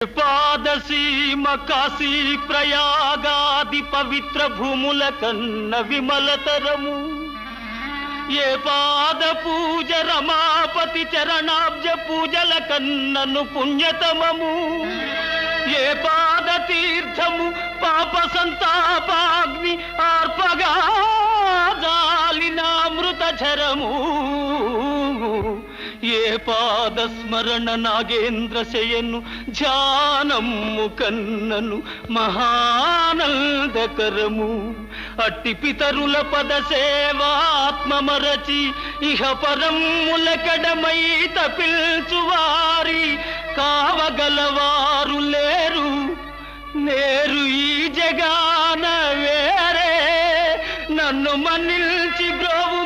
పాదసీమ కాశీ ప్రయాగాది పవిత్ర భూముల కన్న విమలతరము ఏ పాద పూజ రమాపతి చరణాబ్జ పూజల కన్నను పుణ్యతమము. ఏ పాద తీర్థము పాప సంతాపాగ్ని ఆర్పగా జాలినామృత ఝరము ఏ పాదస్మరణ నాగేంద్ర శయను జానము కన్నను మహానందకరము. అట్టి పితరుల పద సేవాత్మ మరచి ఇహ పరములకడమై తపిల్చువారి కావగలవారు లేరు. నేరు ఈ జగాన వేరే నన్ను మన్నిల్చి బ్రోవు